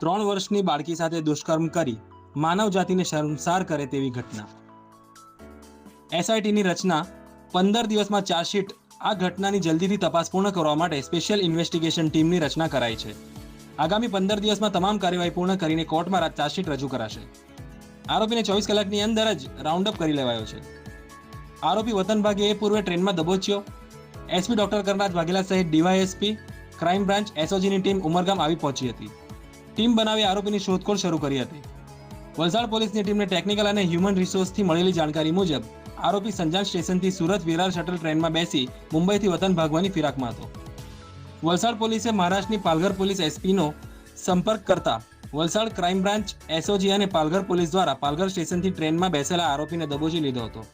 ત્રણ વર્ષની બાળકી સાથે દુષ્કર્મ કરી માનવ જાતિને શર્મસાર કરે તેવી ઘટના. એસઆઈટીની રચના પંદર દિવસમાં ચાર્જશીટ આ ઘટનાની જલ્દીથી તપાસ પૂર્ણ કરવા માટે સ્પેશિયલ ઇન્વેસ્ટિગેશન ટીમની રચના કરાઈ છે. આગામી પંદર દિવસમાં તમામ કાર્યવાહી પૂર્ણ કરીને કોર્ટમાં ચાર્જશીટ રજૂ કરાશે. આરોપીને ચોવીસ કલાકની અંદર જ રાઉન્ડ અપ કરી લેવાયો છે. આરોપી વતન ભાગે એ પૂર્વે ટ્રેનમાં દબોચ્યો. એસપી ડોક્ટર કરનાથ વાઘેલા સહિત ડીવાયએસપી ક્રાઇમ બ્રાન્ચ એસઓજીની ટીમ ઉમરગામ આવી પહોંચી હતી. ટીમ બનાવી આરોપીની શોધખોળ શરૂ કરી હતી. વલસાડ પોલીસની ટીમને ટેકનિકલ અને હ્યુમન રિસોર્સથી મળેલી જાણકારી મુજબ, આરોપી સંજાણ સ્ટેશનથી સુરત વિરાર શટલ ટ્રેનમાં બેસી મુંબઈથી વતન ભાગવાની ફિરાકમાં હતો. વલસાડ પોલીસે મહારાષ્ટ્રની પાલઘર પોલીસ એસપીનો સંપર્ક કરતા વલસાડ ક્રાઇમ બ્રાન્ચ એસઓજી અને પાલઘર પોલીસ દ્વારા પાલઘર સ્ટેશનથી ટ્રેનમાં બેસેલા આરોપીને દબોચી લીધો હતો.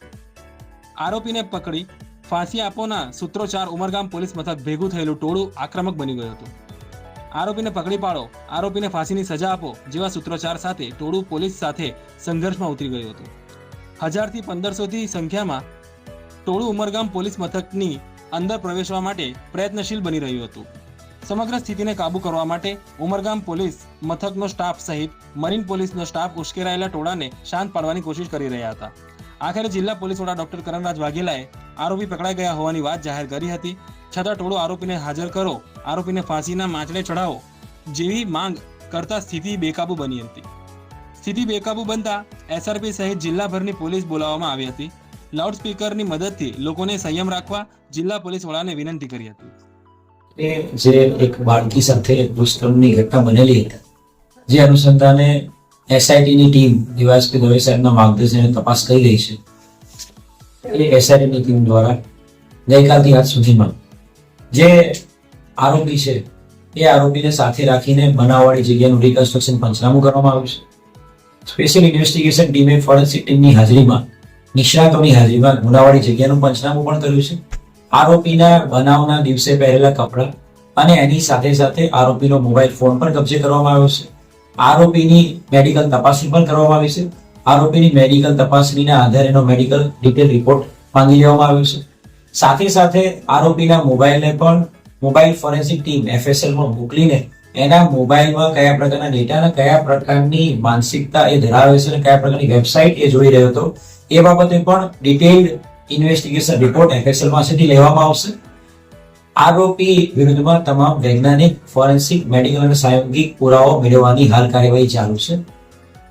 આરોપીને પકડી ફાંસી આપોના સૂત્રોચ્ચાર ઉમરગામ પોલીસ મથક ભેગું થયેલું ટોળું આક્રમક બની ગયું હતું. આરોપીને પકડી પાડો. આરોપીને ફાંસીની સજા આપો જેવા સૂત્રોચ્ચાર સાથે ટોળું પોલીસ સાથે સંઘર્ષમાં ઉતરી ગયું હતું. હજારથી પંદરસોથી સંખ્યામાં ટોળું ઉમરગામ પોલીસ મથકની અંદર પ્રવેશવા માટે પ્રયત્નશીલ બની રહ્યું હતું. સમગ્ર સ્થિતિને કાબૂ કરવા માટે ઉમરગામ પોલીસ મથકનો સ્ટાફ સહિત મરીન પોલીસનો સ્ટાફ ઉશ્કેરાયેલા ટોળાને શાંત પાડવાની કોશિશ કરી રહ્યા હતા. આખરે જિલ્લા પોલીસ વડા ડોક્ટર કરણરાજ વાઘેલાએ આરોપી પકડાઈ ગયા હોવાની વાત જાહેર કરી હતી. છતાં ટોળો આરોપીને હાજર કરો. આરોપીને ફાંસીના માંચડે ચડાવો જેવી માંગ કરતા સ્થિતિ બેકાબુ બની હતી. સ્થિતિ બેકાબુ બનતા એસઆરપી સહિત જિલ્લાભરની પોલીસ બોલાવવામાં આવી હતી. લાઉડસ્પીકરની મદદથી લોકોને સંયમ રાખવા જિલ્લા પોલીસ વડાને વિનંતી કરી હતી. જે એક બાળકી સાથે દુષ્કર્મની ઘટના બનેલી હતી, જે અનુસંધાને એસઆઈટીની ટીમ દિવાસપી દવે સાહેબના માર્ગદર્શને તપાસ કરી રહી છે. એ એસઆઈટીની ટીમ દ્વારા ગઈકાલથી આજ સુધીમાં જે આરોપી છે, એ આરોપીને સાથે રાખીને બનાવવાળી જગ્યાનું રિકન્સ્ટ્રક્શન પંચનામું કરવામાં આવ્યું છે. સ્પેશિયલ ઇન્વેસ્ટિગેશન ટીમે ફોરેન્સિક ટીમની હાજરીમાં, નિષ્ણાતોની હાજરીમાં ગુનાવાળી જગ્યાનું પંચનામું પણ કર્યું છે. આરોપીના બનાવના દિવસે પહેરેલા કપડાં અને એની સાથે સાથે આરોપીનો મોબાઈલ ફોન પણ કબજે કરવામાં આવ્યો છે. આરોપીની મેડિકલ તપાસણી પણ કરવામાં આવી છે. આરોપીની મેડિકલ તપાસણીના આધારે એનો મેડિકલ ડિટેલ રિપોર્ટ માંગી લેવામાં આવ્યો છે. સાથે સાથે આરોપીના મોબાઈલને પણ મોબાઈલ ફોરેન્સિક ટીમ એફએસએલમાં મોકલીને એના મોબાઈલમાં કયા પ્રકારના ડેટા અને કયા પ્રકારની માનસિકતા એ ધરાવે છે અને કયા પ્રકારની વેબસાઇટ એ જોઈ રહ્યો હતો, એ બાબતે પણ ડિટેલ્ડ ઇન્વેસ્ટિગેશન રિપોર્ટ એફએસએલ પાસેથી લેવામાં આવશે. આરોપી વિરુદ્ધમાં તમામ વૈજ્ઞાનિક, ફોરેન્સિક, મેડિકલ અને સાયંગિક પુરાવો મેળવવાની હાલ કાર્યવાહી ચાલુ છે.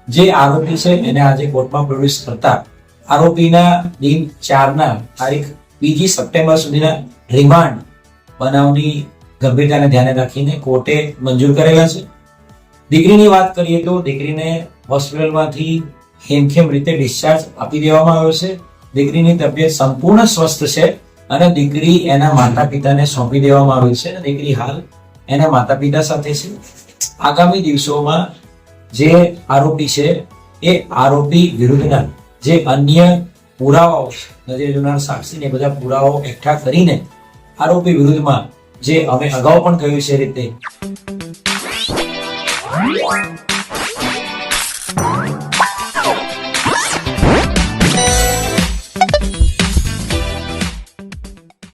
જે આરોપી છે એને આજે કોર્ટમાં પ્રોડ્યુસ કરતા આરોપીના દિન ચારના તારીખ બીજી સપ્ટેમ્બર સુધીના રિમાન્ડ બનાવની ગંભીરતાને ધ્યાને રાખીને કોર્ટે મંજૂર કરેલા છે. દીકરીની વાત કરીએ તો દીકરીને હોસ્પિટલમાંથી હેમખેમ રીતે ડિસ્ચાર્જ આપી દેવામાં આવ્યો છે. દીકરીની તબિયત સંપૂર્ણ સ્વસ્થ છે અને દીકરી એના માતા પિતાને સોંપી દેવામાં આવી છે અને દીકરી હાલ એના માતા પિતા સાથે છે. આગામી દિવસોમાં જે આરોપી છે એ આરોપી વિરુદ્ધના જે અન્ય પુરાવાઓ નજરે જોનાર સાક્ષી ને બધા પુરાવાઓ એકઠા કરીને આરોપી વિરુદ્ધમાં જે અમે અગાઉ પણ કહ્યું છે રીતે